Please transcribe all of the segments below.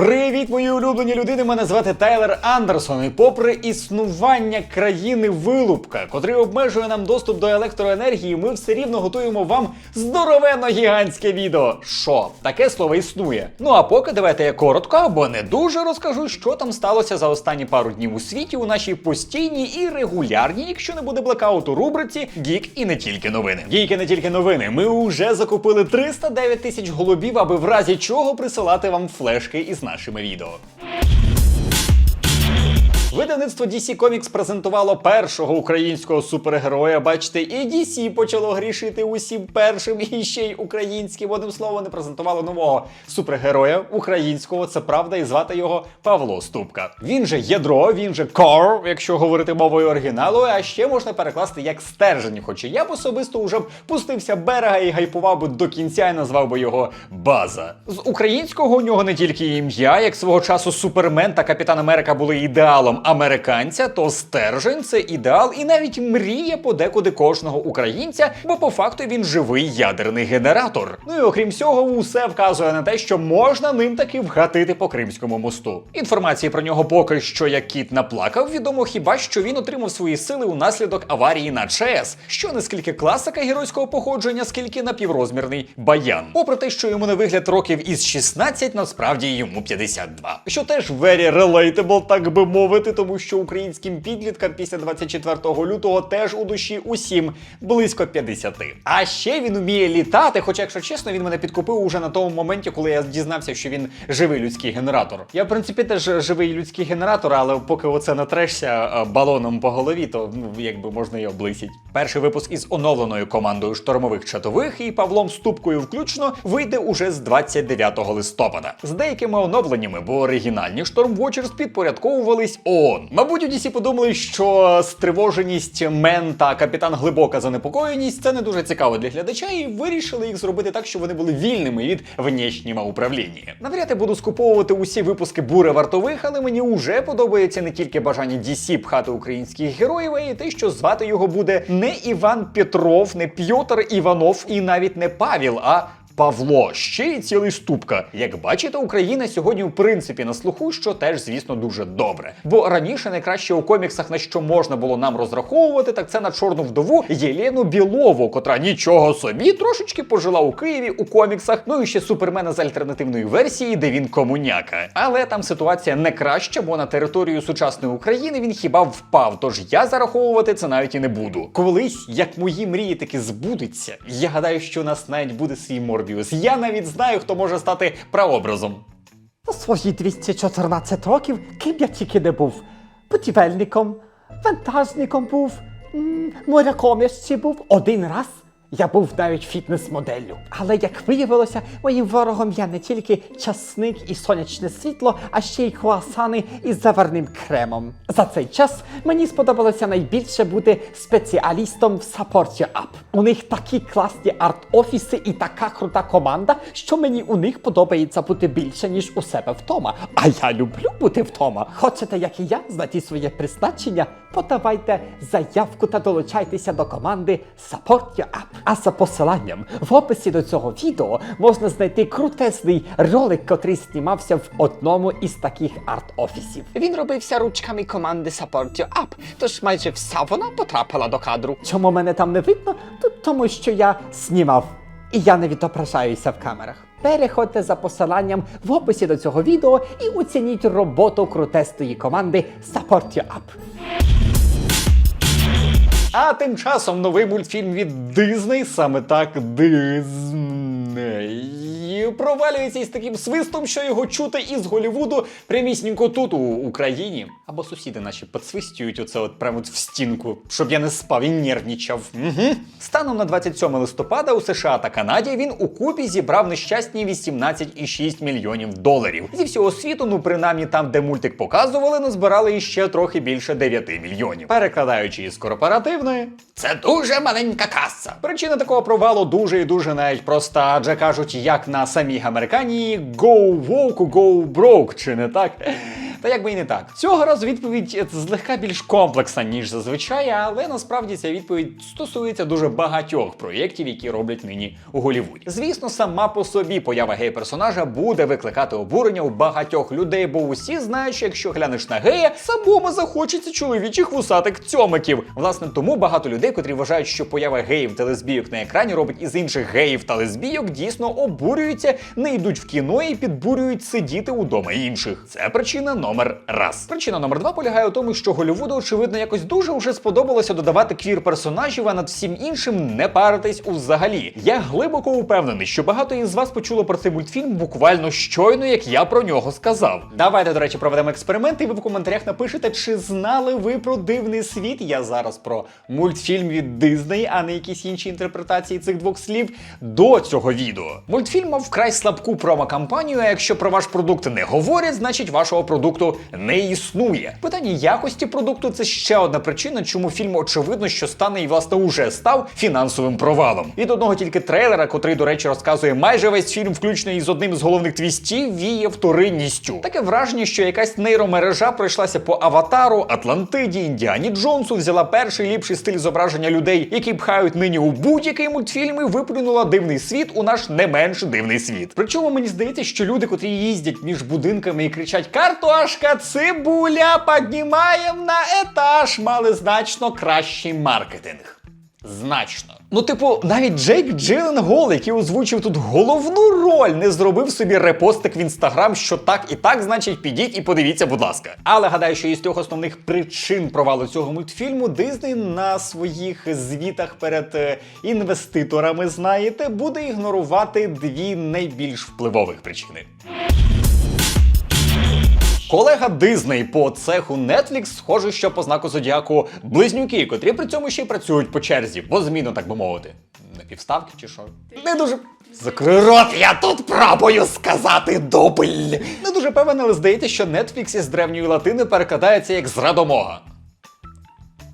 Привіт, мої улюблені людини! Мене звати Тайлер Андерсон. І попри існування країни вилупка, котрий обмежує нам доступ до електроенергії, ми все рівно готуємо вам здоровенно гігантське відео. Що таке слово існує? Ну а поки давайте я коротко або не дуже розкажу, що там сталося за останні пару днів у світі у нашій постійній і регулярній, якщо не буде блекауту, рубриці Гік і не тільки новини. Гік і не тільки новини. Ми вже закупили 309 тисяч голубів, аби в разі чого присилати вам флешки із нашими відео. Видавництво DC Comics презентувало першого українського супергероя. Бачите, і DC почало грішити усім першим і ще й українським. Одним словом, не презентувало нового супергероя українського. Це правда, і звати його Павло Ступка. Він же ядро, він же Кор, якщо говорити мовою оригіналу. А ще можна перекласти як стержень. Хоча я б особисто вже б пустився берега і гайпував би до кінця і назвав би його База. З українського у нього не тільки ім'я, як свого часу Супермен та Капітан Америка були ідеалом американця, то стержень це ідеал і навіть мрія подекуди кожного українця, бо по факту він живий ядерний генератор. Ну і окрім всього, усе вказує на те, що можна ним таки вгатити по Кримському мосту. Інформації про нього поки що як кіт наплакав, відомо хіба що він отримав свої сили унаслідок аварії на ЧАЕС, що не скільки класика геройського походження, скільки напіврозмірний баян. Попри те, що йому на вигляд років із 16, насправді йому 52. Що теж very relatable, так би мовити, тому що українським підліткам після 24 лютого теж у душі усім близько 50. А ще він уміє літати, хоча, якщо чесно, він мене підкупив уже на тому моменті, коли я дізнався, що він живий людський генератор. Я, в принципі, теж живий людський генератор, але поки оце натрешся е, балоном по голові, то ну, якби можна і облисіть. Перший випуск із оновленою командою штурмових чатових і Павлом Ступкою включно вийде уже з 29 листопада. З деякими оновленнями, бо оригінальні Stormwatchers підпорядковувались ООН. Мабуть, у подумали, що стривоженість Мен та капітан глибока занепокоєність це не дуже цікаво для глядача, і вирішили їх зробити так, щоб вони були вільними від внешнього управління. Навряд я буду скуповувати усі випуски бури вартових, але мені уже подобається не тільки бажання DC пхати українських героїв, а й те, що звати його буде не Іван Петров, не П'єтр Іванов і навіть не Павіл, а Павло, ще й цілий ступка. Як бачите, Україна сьогодні в принципі на слуху, що теж, звісно, дуже добре. Бо раніше найкраще у коміксах, на що можна було нам розраховувати, так це на чорну вдову Єлену Білову, котра нічого собі трошечки пожила у Києві у коміксах. Ну і ще супермена з альтернативної версії, де він комуняка. Але там ситуація не краща, бо на територію сучасної України він хіба впав. Тож я зараховувати це навіть і не буду. Колись, як мої мрії таки збудеться, я гадаю, що у нас навіть буде свій Морбіус. Я навіть знаю, хто може стати прообразом. У свої 214 років ким я тільки не був. Будівельником, вантажником був, моряком ще був. Один раз я був навіть фітнес-моделлю. Але як виявилося, моїм ворогом я не тільки часник і сонячне світло, а ще й круасани із заварним кремом. За цей час мені сподобалося найбільше бути спеціалістом в Your App. У них такі класні арт-офіси і така крута команда, що мені у них подобається бути більше, ніж у себе вдома. А я люблю бути вдома. Хочете, як і я, знайти своє призначення? Подавайте заявку та долучайтеся до команди Your App. А за посиланням в описі до цього відео можна знайти крутесний ролик, котрий знімався в одному із таких арт-офісів. Він робився ручками команди Support Your App, тож майже вся вона потрапила до кадру. Чому мене там не видно? То тому, що я знімав. І я не відображаюся в камерах. Переходьте за посиланням в описі до цього відео і оцініть роботу крутестої команди Support Your App. А тим часом новий мультфільм від Дизней, саме так Дизней, провалюється із таким свистом, що його чути із Голівуду прямісінько тут, у Україні. Або сусіди наші підсвистюють оце от прямо в стінку, щоб я не спав і нервничав. Угу. Станом на 27 листопада у США та Канаді він у купі зібрав нещасні 18,6 мільйонів доларів. Зі всього світу, ну принаймні там, де мультик показували, назбирали іще трохи більше 9 мільйонів. Перекладаючи із корпоративної, це дуже маленька каса. Причина такого провалу дуже і дуже навіть проста, адже кажуть, як на самій Американії go woke, go broke, чи не так? Та якби і не так. Цього разу відповідь злегка більш комплексна, ніж зазвичай, але насправді ця відповідь стосується дуже багатьох проєктів, які роблять нині у Голлівуді. Звісно, сама по собі поява гей-персонажа буде викликати обурення у багатьох людей, бо усі знають, що якщо глянеш на гея, самому захочеться чоловічих вусатих цьомиків. Власне, тому багато людей, котрі вважають, що поява геїв та лесбійок на екрані робить із інших геїв та лесбійок, дійсно обурюються, не йдуть в кіно і підбурюють сидіти удома інших. Це причина номер раз. Причина номер два полягає у тому, що Голлівуду, очевидно, якось дуже вже сподобалося додавати квір персонажів, а над всім іншим не паритись узагалі. Я глибоко упевнений, що багато із вас почуло про цей мультфільм буквально щойно, як я про нього сказав. Давайте, до речі, проведемо експеримент, і ви в коментарях напишете, чи знали ви про дивний світ. Я зараз про мультфільм від Дизней, а не якісь інші інтерпретації цих двох слів до цього відео. Мультфільм мав вкрай слабку промо-кампанію, а якщо про ваш продукт не говорять, значить вашого продукту не існує. Питання якості продукту це ще одна причина, чому фільм очевидно, що стане і власне уже став фінансовим провалом. Від одного тільки трейлера, котрий, до речі, розказує майже весь фільм, включно із одним з головних твістів, віє вторинністю. Таке враження, що якась нейромережа пройшлася по аватару, Атлантиді, Індіані Джонсу, взяла перший ліпший стиль зображення людей, які пхають нині у будь-який мультфільм, і виплюнула дивний світ у наш не менш дивний світ. Причому мені здається, що люди, котрі їздять між будинками і кричать Картошка, цибуля, піднімаємо на етаж, мали значно кращий маркетинг. Значно. Ну, типу, навіть Джейк Джилленгол, який озвучив тут головну роль, не зробив собі репостик в інстаграм, що так і так, значить, підіть і подивіться, будь ласка. Але гадаю, що із трьох основних причин провалу цього мультфільму Дизней на своїх звітах перед е, інвеститорами, знаєте, буде ігнорувати дві найбільш впливових причини. Колега Дизней по цеху Netflix схоже, що по знаку зодіаку близнюки, котрі при цьому ще й працюють по черзі, по зміну, так би мовити. На півставки чи що? Не дуже. Закрий рот, я тут пробую сказати дубль. Не дуже певен, але здається, що Netflix із древньої латини перекладається як зрадомога.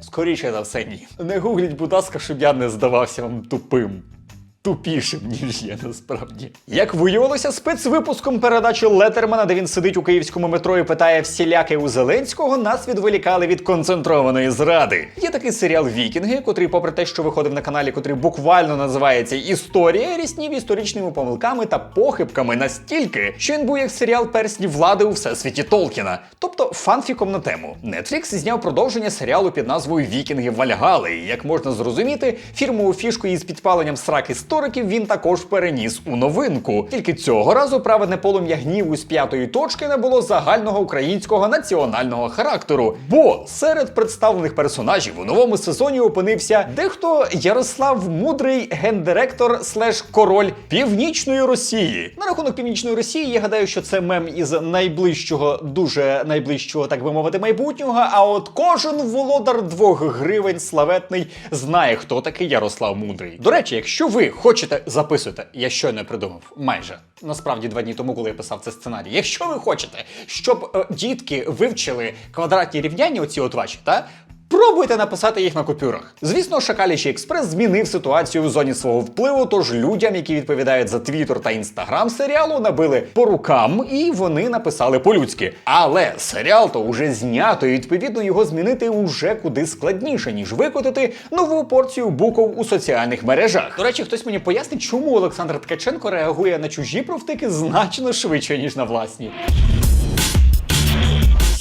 Скоріше за все, ні. Не гугліть, будь ласка, щоб я не здавався вам тупим. Тупішим, ніж я насправді. Як виявилося, спецвипуском передачі Летермана, де він сидить у київському метро і питає всіляке у Зеленського, нас відволікали від концентрованої зради. Є такий серіал Вікінги, котрий, попри те, що виходив на каналі, котрий буквально називається Історія, ріснів історичними помилками та похибками настільки, що він був як серіал персні влади у всесвіті Толкіна, тобто фанфіком на тему. Netflix зняв продовження серіалу під назвою Вікінги Вальгали. І як можна зрозуміти, фірмову фішку із підпаленням срак істориків він також переніс у новинку. Тільки цього разу праведне полум'я гніву з п'ятої точки не було загального українського національного характеру. Бо серед представлених персонажів у новому сезоні опинився дехто Ярослав Мудрий, гендиректор слеш король Північної Росії. На рахунок Північної Росії, я гадаю, що це мем із найближчого, дуже найближчого, так би мовити, майбутнього. А от кожен володар двох гривень славетний знає, хто такий Ярослав Мудрий. До речі, якщо ви хочете записуйте, я щойно придумав, майже. Насправді два дні тому, коли я писав цей сценарій. Якщо ви хочете, щоб е, дітки вивчили квадратні рівняння, оці от ваші, та Пробуйте написати їх на купюрах. Звісно, Шакалічий експрес змінив ситуацію у зоні свого впливу, тож людям, які відповідають за твіттер та інстаграм серіалу, набили по рукам і вони написали по-людськи. Але серіал то уже знято, і відповідно його змінити уже куди складніше, ніж викотити нову порцію букв у соціальних мережах. До речі, хтось мені пояснить, чому Олександр Ткаченко реагує на чужі провтики значно швидше, ніж на власні.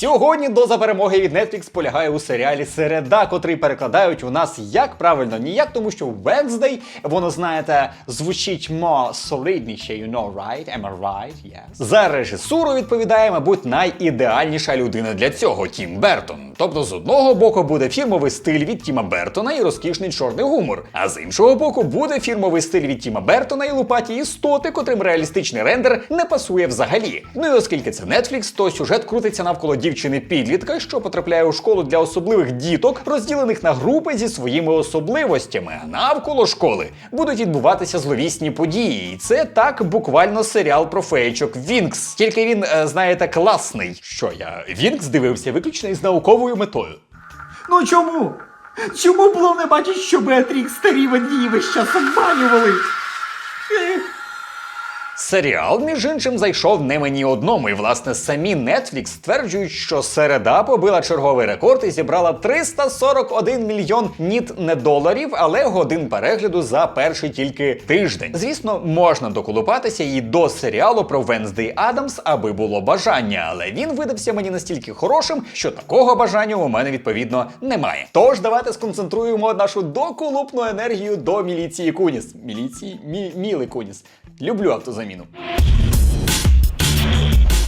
Сьогодні доза перемоги від Netflix полягає у серіалі Середа, котрий перекладають у нас як правильно, ніяк, тому що Wednesday, воно знаєте, звучить мо солідніше, you know, right? Am I right? Yes. За режисуру відповідає, мабуть, найідеальніша людина для цього Тім Бертон. Тобто, з одного боку буде фірмовий стиль від Тіма Бертона і розкішний чорний гумор, а з іншого боку буде фірмовий стиль від Тіма Бертона і лупаті істоти, котрим реалістичний рендер не пасує взагалі. Ну і оскільки це Netflix, то сюжет крутиться навколо дівчини підлітка, що потрапляє у школу для особливих діток, розділених на групи зі своїми особливостями. Навколо школи будуть відбуватися зловісні події. І це так буквально серіал про феєчок Вінкс. Тільки він, е, знаєте, класний. Що я Вінкс дивився виключно із науковою метою. Ну чому? Чому було не бачить, що Беатрікс старі водії весь час обманювали? Ех. Серіал, між іншим, зайшов не мені одному, і власне самі Netflix стверджують, що середа побила черговий рекорд і зібрала 341 мільйон ніт не доларів, але годин перегляду за перший тільки тиждень. Звісно, можна доколупатися і до серіалу про Венздей Адамс, аби було бажання, але він видався мені настільки хорошим, що такого бажання у мене відповідно немає. Тож давайте сконцентруємо нашу доколупну енергію до міліції Куніс. Міліції Мі, Міли Куніс. Люблю автозаміну.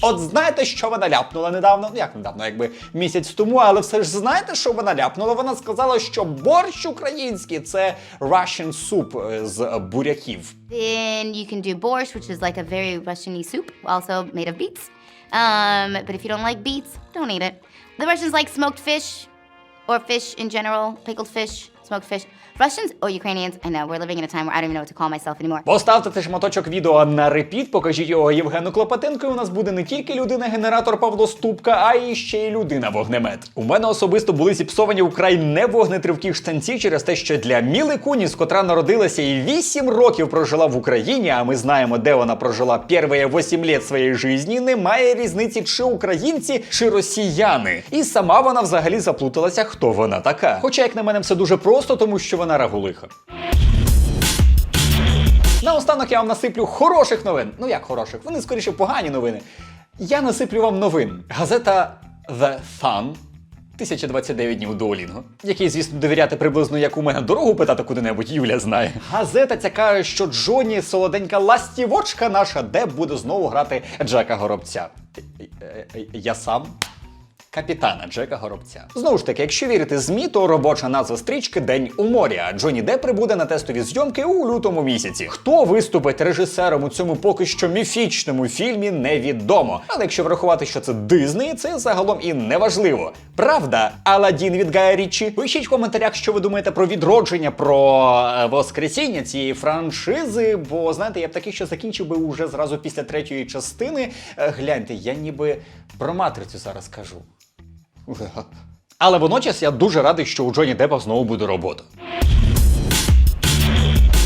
От знаєте, що вона ляпнула недавно? Ну як недавно, якби місяць тому, але все ж знаєте, що вона ляпнула? Вона сказала, що борщ український це Russian soup е, з буряків. Then you can do borscht, which is like a very Russian soup, also made of beets. Um, but if you don't like beets, don't eat it. The Russians like smoked fish, or fish in general, pickled fish, smoked fish. Russians or Ukrainians, I know, we're living in a time where I don't even know what to call myself anymore. Поставте цей шматочок відео на репіт, покажіть його Євгену Клопотенко, і у нас буде не тільки людина-генератор Павло Ступка, а і ще й людина-вогнемет. У мене особисто були зіпсовані украй не вогнетривкі штанці через те, що для Міли Куніс, котра народилася і 8 років прожила в Україні, а ми знаємо, де вона прожила перші 8 літ своєї житті, немає різниці, чи українці, чи росіяни. І сама вона взагалі заплуталася, хто вона така. Хоча, як на мене, все дуже просто, тому що вона рагулиха. Наостанок я вам насиплю хороших новин. Ну як хороших? Вони скоріше погані новини. Я насиплю вам новин. Газета The Sun. 1029 днів Дуолінго, який, звісно, довіряти приблизно як у мене дорогу питати куди-небудь, Юля знає. Газета ця каже, що Джоні солоденька ластівочка наша, де буде знову грати Джека Горобця. Е, е, Я сам капітана Джека Горобця. Знову ж таки, якщо вірити ЗМІ, то робоча назва стрічки День у морі. А Джоні Де прибуде на тестові зйомки у лютому місяці. Хто виступить режисером у цьому поки що міфічному фільмі, невідомо. Але якщо врахувати, що це Дизней, це загалом і не важливо. Правда, Аладдін від Гая Річі? Пишіть в коментарях, що ви думаєте про відродження, про е, воскресіння цієї франшизи. Бо знаєте, я б такий, що закінчив би уже зразу після третьої частини. Е, Гляньте, я ніби про матрицю зараз кажу. Але водночас я дуже радий, що у Джоні Деппа знову буде робота.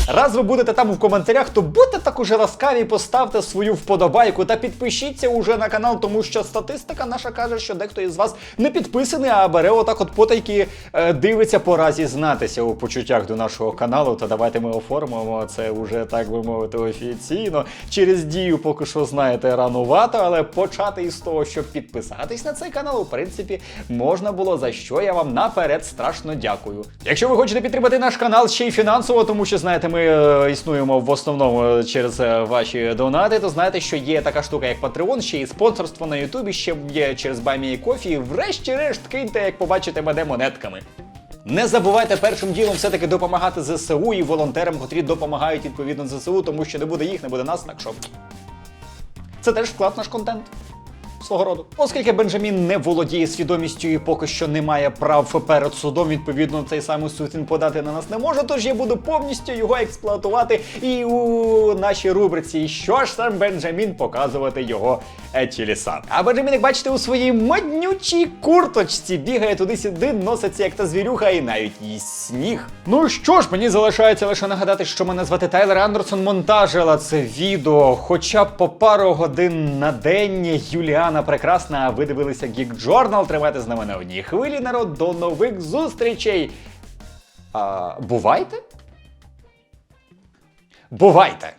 Раз ви будете там у коментарях, то будьте так уже ласкаві, поставте свою вподобайку та підпишіться уже на канал, тому що статистика наша каже, що дехто із вас не підписаний, а бере отак от потайки е, дивиться по разі знатися у почуттях до нашого каналу. Та давайте ми оформимо це уже так би мовити офіційно. Через дію поки що знаєте ранувато, але почати із того, щоб підписатись на цей канал, у принципі, можна було за що я вам наперед страшно дякую. Якщо ви хочете підтримати наш канал ще й фінансово, тому що знаєте, ми е, існуємо в основному е, через е, ваші донати, то знаєте, що є така штука, як Patreon, ще і спонсорство на Ютубі, ще є через Баймії Кофі. Врешті-решт киньте, як побачите мене монетками. Не забувайте першим ділом все-таки допомагати ЗСУ і волонтерам, котрі допомагають відповідно ЗСУ, тому що не буде їх, не буде нас, так що це теж вклад наш контент. Свого роду, оскільки Бенджамін не володіє свідомістю і поки що не має прав перед судом, відповідно цей самий суд він подати на нас не може. Тож я буду повністю його експлуатувати і у нашій рубриці, що ж сам Бенджамін показувати його е, тіліса. А Бенджамін, як бачите, у своїй моднючій курточці бігає туди-сюди, носиться як та звірюха, і навіть їсть сніг. Ну що ж, мені залишається лише нагадати, що мене звати Тайлер Андерсон, монтажила це відео, хоча б по пару годин на день. Юліана прекрасна, ви дивилися Geek Journal. Тримайте з нами на одній хвилі, народ. До нових зустрічей. А, бувайте? Бувайте!